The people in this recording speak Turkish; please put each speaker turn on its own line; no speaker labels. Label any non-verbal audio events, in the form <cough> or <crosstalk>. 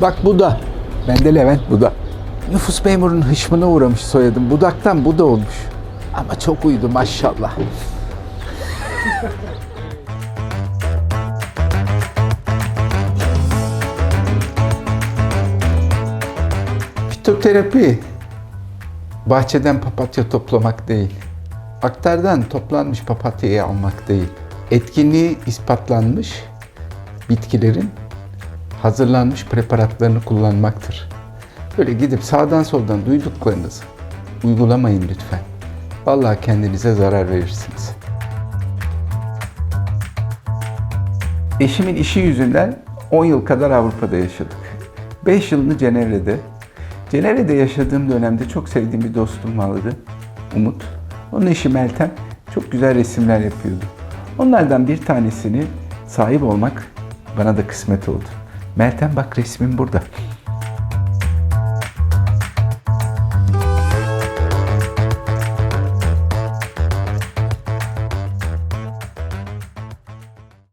Bak bu da. Ben de Levent bu da. Nüfus memurunun hışmına uğramış soyadım. Budaktan bu da olmuş. Ama çok uydu maşallah. <laughs> Fitoterapi bahçeden papatya toplamak değil. Aktardan toplanmış papatyayı almak değil. Etkinliği ispatlanmış bitkilerin hazırlanmış preparatlarını kullanmaktır. Böyle gidip sağdan soldan duyduklarınızı uygulamayın lütfen. Vallahi kendinize zarar verirsiniz. Eşimin işi yüzünden 10 yıl kadar Avrupa'da yaşadık. 5 yılını Cenevre'de. Cenevre'de yaşadığım dönemde çok sevdiğim bir dostum vardı. Umut. Onun eşi Meltem çok güzel resimler yapıyordu. Onlardan bir tanesini sahip olmak bana da kısmet oldu. Meltem bak resmin burada.